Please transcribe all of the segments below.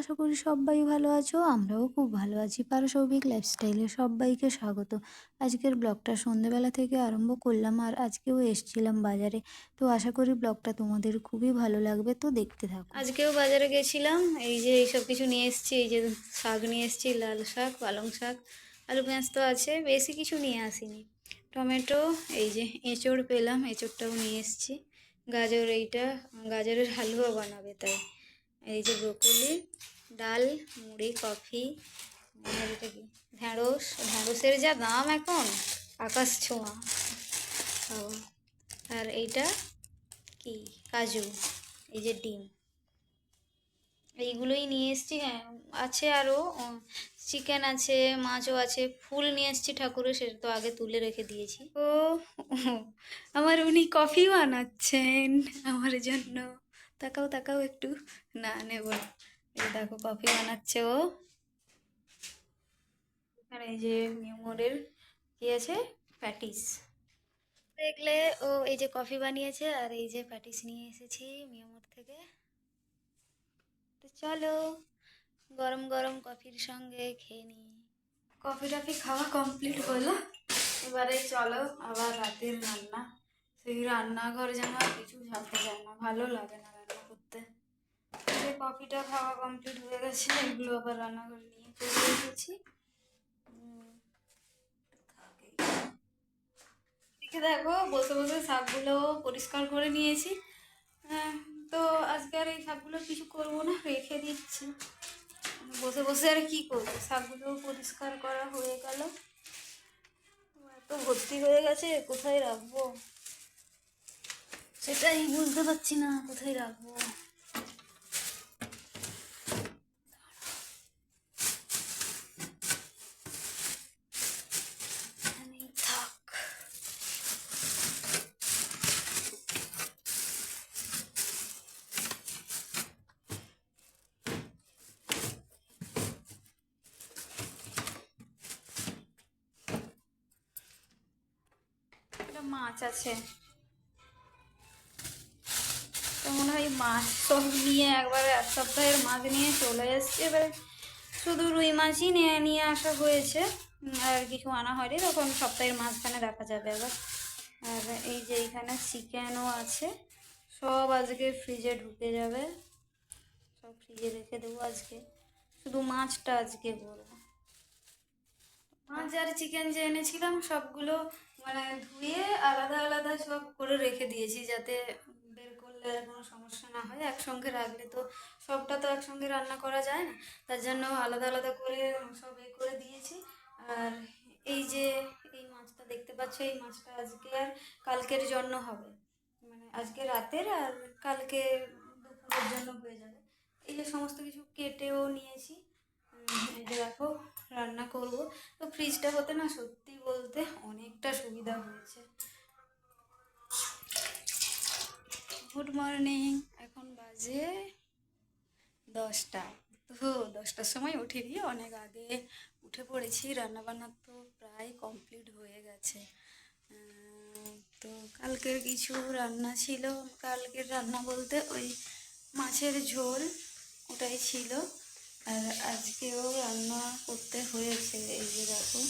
আশা করি সবাই ভালো আছো, আমরাও খুব ভালো আছি। পারসৌভিক লাইফস্টাইলে সবাইকে স্বাগত। আজকের ব্লগটা সন্ধেবেলা থেকে আরম্ভ করলাম আর আজকেও এসছিলাম বাজারে। তো আশা করি ব্লগটা তোমাদের খুবই ভালো লাগবে, তো দেখতে থাকো। আজকেও বাজারে গেছিলাম, এই যে এইসব কিছু নিয়ে এসেছি, এই যে শাক নিয়ে এসেছি, লাল শাক, পালং শাক, আলু পেঁয়াজ তো আছে, বেশি কিছু নিয়ে আসিনি। টমেটো, এই যে এঁচড় পেলাম, এঁচড়টাও নিয়ে এসেছি। গাজর এইটা, গাজরের হালুয়া বানাবে তাই। এই যে ব্রোকলি ডাল, মুড়ি কফি এটা কি? ঢ্যাঁড়স। যা দাম এখন, আকাশ ছোঁয়া। আর এইটা কি? কাজু, এই যে ডিম। এইগুলোই নিয়ে এসেছি হ্যাঁ। আছে আরও চিকেন আছে, মাছও আছে, ফুল নিয়ে এসেছি ঠাকুরের, সেটা তো আগে তুলে রেখে দিয়েছি। ও আমার উনি কফি বানাচ্ছেন, আমার জন্য। তাকাও তাকাও একটু। না, নেব এই দেখো, কফি বানাচ্ছে ও। আর এই যে মিউমোরের কি আছে? প্যাটিস। দেখলে ও এই যে কফি বানিয়েছে আর এই যে প্যাটিস নিয়ে এসেছি মিউমোর থেকে। তো চলো, গরম গরম কফির সঙ্গে খেয়ে নিই। কফি টফি খাওয়া কমপ্লিট হলো। এবারে চলো আবার রাতের রান্না। সেই রান্নাঘর যেন কিছু ঝাঁপতে যায় না, ভালো লাগে না। করতে। কফিটা খাওয়া কমপ্লিট হয়ে গেছে, এগুলো আবার রান্নাঘরে নিয়ে চলে এসেছি। এদিকে দেখো বসে বসে শাকগুলো পরিষ্কার করে নিয়েছি। তো আজকে আর এই শাকগুলো কিছু করব না, রেখে দিচ্ছি। বসে বসে আর কি করব? শাকগুলো পরিষ্কার করা হয়ে গেল। এত ভর্তি হয়ে গেছে, কোথায় রাখব? সেটাই বুঝতে পারছি না কোথায় রাখব? মাছ আছে। তো মনে হয় মাছ সব নিয়ে একবারে এক সপ্তাহের মাছ নিয়ে চলে এসছে। এবারে শুধু রুই মাছই নিয়ে নিয়ে আসা হয়েছে। আর কিছু আনা হয়নি। তখন সপ্তাহের মাঝখানে দেখা যাবে এবার আর এই যে এইখানে চিকেনও আছে। সব আজকে ফ্রিজে ঢুকে যাবে। সব ফ্রিজে রেখে দেবো আজকে। শুধু মাছটা আজকে করব মাছ আর চিকেন যে এনেছিলাম, সবগুলো মানে ধুয়ে আলাদা আলাদা সব করে রেখে দিয়েছি যাতে বের কোনো সমস্যা না হয়, একসঙ্গে রাখলে তো সবটা তো একসঙ্গে রান্না করা যায় না। তার জন্য আলাদা আলাদা করে সব এ করে দিয়েছি। আর এই যে এই মাছটা দেখতে পাচ্ছ, এই মাছটা আজকে আর কালকের জন্য হবে। মানে আজকে রাতের আর কালকে দুপুরের জন্য হয়ে যাবে। এই যে সমস্ত কিছু কেটেও নিয়েছি। এই যে দেখো, রান্না করব। তো ফ্রিজটা হতে না সত্যি বলতে অনেকটা সুবিধা হয়েছে। Good morning. এখন বাজে দশটা। তো দশটার সময় উঠে দিয়ে অনেক আগে উঠে পড়েছি। রান্নাবান্না তো প্রায় কমপ্লিট হয়ে গেছে। তো কালকের কিছু রান্না ছিল। কালকের রান্না বলতে ওই মাছের ঝোল ওটাই ছিল। আর আজকেও রান্না করতে হয়েছে। এই যে দেখো,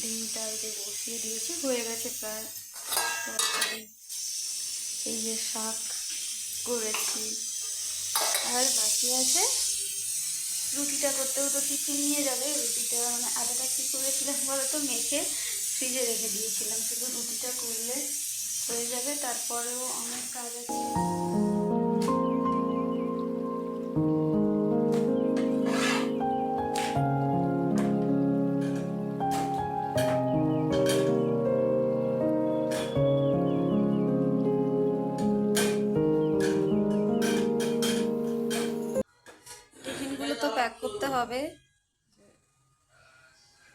ডিমটা এই যে বসিয়ে দিয়েছি। হয়ে গেছে প্রায় তারপরে এই যে শাক করেছি। আর বাকি আছে, রুটিটা করতেও তো টিফিন নিয়ে যাবে। রুটিটা মানে আটাটা কী করেছিলাম বলো তো মেখে ফ্রিজে রেখে দিয়েছিলাম। শুধু রুটিটা করলে হয়ে যাবে। তারপরেও অনেক কাজ আছে। হবে।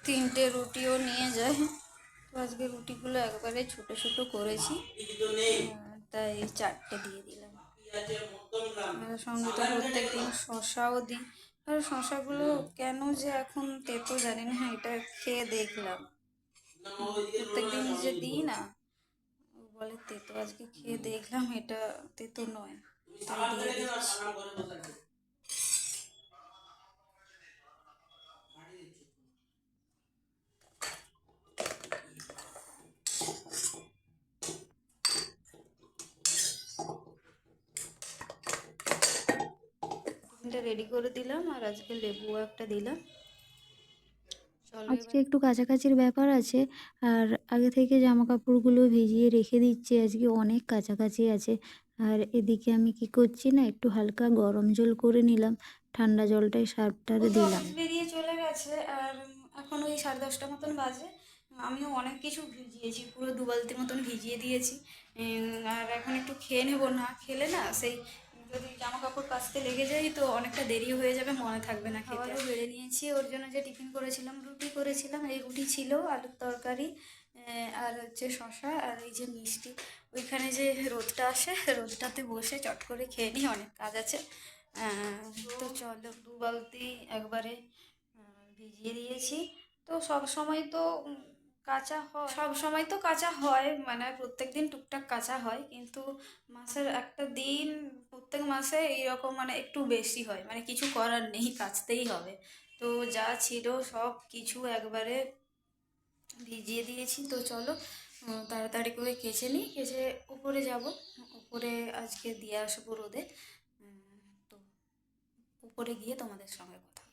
তিনটে রুটিও নিয়ে যায়। তো আজকে রুটিগুলো একবারে ছোট ছোট করেছি। তাই চারটে দিয়ে দিলাম। সঙ্গে তো প্রত্যেক দিন শশাও দিই। আর শশাগুলো কেন যে এখন তেতো জানি না, এটা খেয়ে দেখলাম। প্রত্যেক দিন যে দিই না বলে তেতো আজকে খেয়ে দেখলাম, এটা তেতো নয়। তাই দিয়ে দিচ্ছি। টিফিনটা রেডি করে দিলাম আর আজকে লেবুও একটা দিলাম। আজকে একটু কাছাকাছির ব্যাপার আছে আর আগে থেকে জামা কাপড়গুলো ভিজিয়ে রেখে দিচ্ছি আজকে অনেক কাছাকাছি আছে। আর এদিকে আমি কি করছি না একটু হালকা গরম জল করে নিলাম ঠান্ডা জলটাই সার্ফটারে দিলাম। বেরিয়ে চলে গেছে আর এখন ওই সাড়ে দশটা মতন বাজে। আমিও অনেক কিছু ভিজিয়েছি পুরো দু বালতি মতন ভিজিয়ে দিয়েছি। আর এখন একটু খেয়ে নেব না খেলে না সেই যদি জামা কাপড় কাচতে লেগে যায় তো অনেকটা দেরি হয়ে যাবে, মনে থাকবে না খাবারও বেড়ে নিয়েছি, ওর জন্য যে টিফিন করেছিলাম, রুটি করেছিলাম, এই রুটি ছিল, আলুর তরকারি আর হচ্ছে শশা আর এই যে মিষ্টি। ওইখানে যে রোদটা আসে, রোদটাতে বসে চট করে খেয়ে নিই, অনেক কাজ আছে। তো চলো, দু বালতি একবারে ভিজিয়ে দিয়েছি। তো সব সময় তো কাঁচা হয়, সব সময় তো কাঁচা হয় মানে প্রত্যেক দিন টুকটাক কাঁচা হয়, কিন্তু মাসের একটা দিন প্রত্যেক মাসে এইরকম মানে একটু বেশি হয়। মানে কিছু করার নেই, কাচতেই হবে। তো যা ছিল সব কিছু একবারে ভিজিয়ে দিয়েছি। তো চলো তাড়াতাড়ি করে কেচে নিই। কেচে উপরে যাব। উপরে আজকে দিয়ে আসব রোদে। তো উপরে গিয়ে তোমাদের সঙ্গে কথা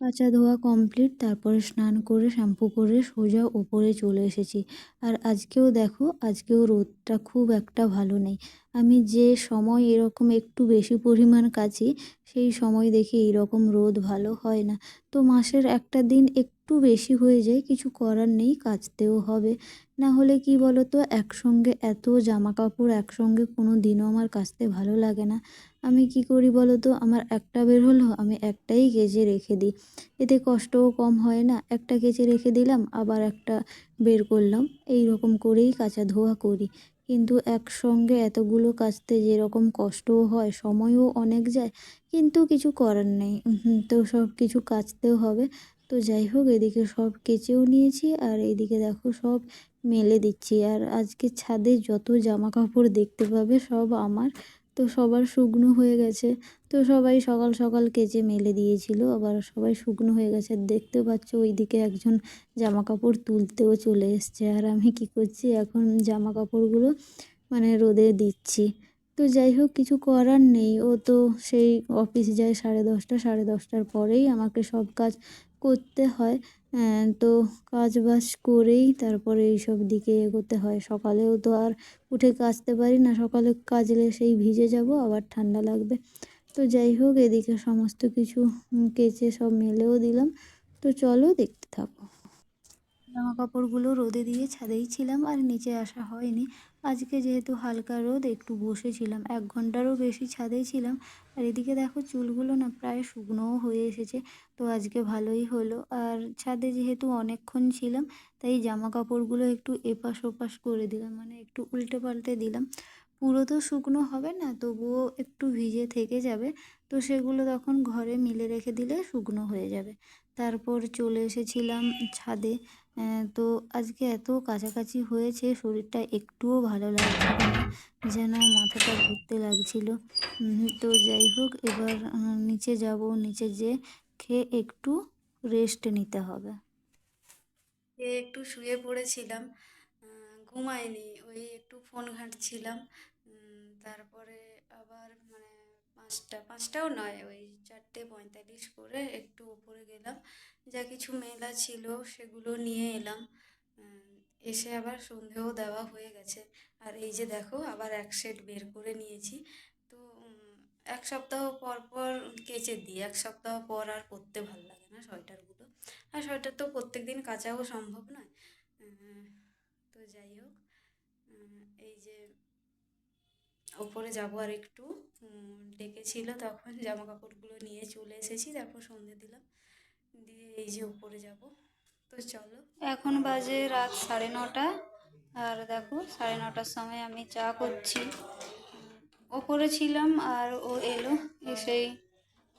কাঁচা ধোয়া কমপ্লিট তারপরে স্নান করে, শ্যাম্পু করে সোজা উপরে চলে এসেছি। আর আজকেও দেখো, আজকেও রোদটা খুব একটা ভালো নেই। আমি যে সময় এরকম একটু বেশি পরিমাণ কাচি সেই সময় দেখি এইরকম রোদ ভালো হয় না। তো মাসের একটা দিন একটু বেশি হয়ে যায়, কিছু করার নেই, কাচতেও হবে। না হলে কি বলো তো একসঙ্গে এত জামা কাপড় একসঙ্গে কোনো দিনও আমার কাচতে ভালো লাগে না। আমি কি করি বলো তো আমার একটা বের হলো, আমি একটাই কেচে রেখে দিই। এতে কষ্টও কম হয় না। একটা কেচে রেখে দিলাম, আবার একটা বের করলাম। এই রকম করেই কাচা ধোয়া করি। কিন্তু একসঙ্গে এতগুলো কাচতে যেরকম কষ্টও হয়, সময়ও অনেক যায়, কিন্তু কিছু করার নেই। তো সব কিছু কাচতেও হবে। তো যাই হোক, এদিকে সব কেচেও নিয়েছি আর এদিকে দেখো সব মেলে দিচ্ছি। আর আজকে ছাদে যত জামা কাপড় দেখতে পাবে সব আমার। তো সবার শুকনো হয়ে গেছে। তো সবাই সকাল সকাল কেচে মেলে দিয়েছিল। আবার সবাই শুকনো হয়ে গেছে। দেখতে পাচ্ছ ওইদিকে একজন জামা কাপড় তুলতেও চলে এসছে। আর আমি কি করছি? এখন জামা কাপড়গুলো মানে রোদে দিচ্ছি। তো যাই হোক, কিছু করার নেই। ও তো সেই অফিস যায় সাড়ে দশটা, সাড়ে দশটার পরেই আমাকে সব কাজ করতে হয়। তো কাজ বাজ করেই তারপরে এইসব দিকে এগোতে হয়। সকালেও তো আর উঠে কাচতে পারি না, সকালে কাচলে সেই ভিজে যাব, আবার ঠান্ডা লাগবে। তো যাই হোক, এদিকে সমস্ত কিছু কেচে সব মেলেও দিলাম। তো চলো দেখতে থাকো। জামা কাপড়গুলো রোদে দিয়ে ছাদেই ছিলাম আর নিচে আসা হয়নি। আজকে যেহেতু হালকা রোদ, একটু বসেছিলাম। এক ঘন্টারও বেশি ছাদেই ছিলাম। আর এদিকে দেখো চুলগুলো না প্রায় শুকনোও হয়ে এসেছে। তো আজকে ভালোই হলো। আর ছাদে যেহেতু অনেকক্ষণ ছিলাম, তাই জামা কাপড়গুলো একটু এপাশ ওপাশ করে দিলাম। মানে একটু উল্টে পাল্টে দিলাম। পুরো তো শুকনো হবে না, তবুও একটু ভিজে থেকে যাবে। তো সেগুলো তখন ঘরে মিলে রেখে দিলে শুকনো হয়ে যাবে। তারপর চলে এসেছিলাম ছাদে। তো আজকে এত কাছাকাছি হয়েছে, শরীরটা একটুও ভালো লাগছিল না, যেন মাথাটা ঘুরতে লাগছিল। তো যাই হোক, এবার নিচে যাব, নিচে যেয়ে খেয়ে একটু রেস্ট নিতে হবে। একটু শুয়ে পড়েছিলাম। ঘুমাইনি ওই একটু ফোন ঘাঁটছিলাম। তারপরে আবার মানে পাঁচটা, পাঁচটাও নয়, ওই চারটে পঁয়তাল্লিশ করে একটু উপরে গেলাম। যা কিছু মেলা ছিল সেগুলো নিয়ে এলাম। এসে আবার সন্ধেও দেওয়া হয়ে গেছে। আর এই যে দেখো, আবার এক সেট বের করে নিয়েছি। তো এক সপ্তাহ পর পর কেচে দিই, এক সপ্তাহ পর আর পরতে ভালো লাগে না সোয়েটারগুলো আর সোয়েটার তো প্রত্যেক দিন কাচাও সম্ভব নয়। তো যাই হোক এই যে ওপরে যাব আর একটু ডেকেছিল তখন জামা কাপড়গুলো নিয়ে চলে এসেছি, তারপর সন্ধে দিলাম, দিয়ে এই যে উপরে যাব। তো চলো। এখন বাজে রাত সাড়ে নটা, আর দেখো সাড়ে নটার সময় আমি চা করছি। ওপরে ছিলাম আর ও এলো এসেই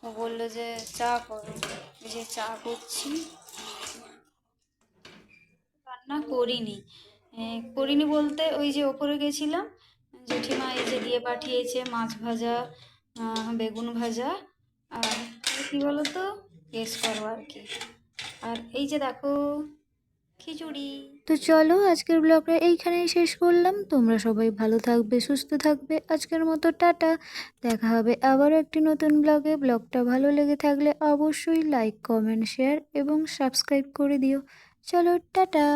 ও বলল যে চা করো যে চা করছি। রান্না করিনি। করিনি বলতে, ওই যে ওপরে গেছিলাম, জেঠিমা এই যে দিয়ে পাঠিয়েছে মাছ ভাজা বেগুন ভাজা, আর কি বলতো কেস করো আর কি। আর এই যে দেখো, খিচুড়ি। তো চলো, আজকের ব্লগটা এইখানেই শেষ করলাম। তোমরা সবাই ভালো থাকবে, সুস্থ থাকবে। আজকের মতো টাটা। দেখা হবে আবারও একটি নতুন ব্লগে। ব্লগটা ভালো লেগে থাকলে অবশ্যই লাইক, কমেন্ট, শেয়ার এবং সাবস্ক্রাইব করে দিও। চলো, টাটা।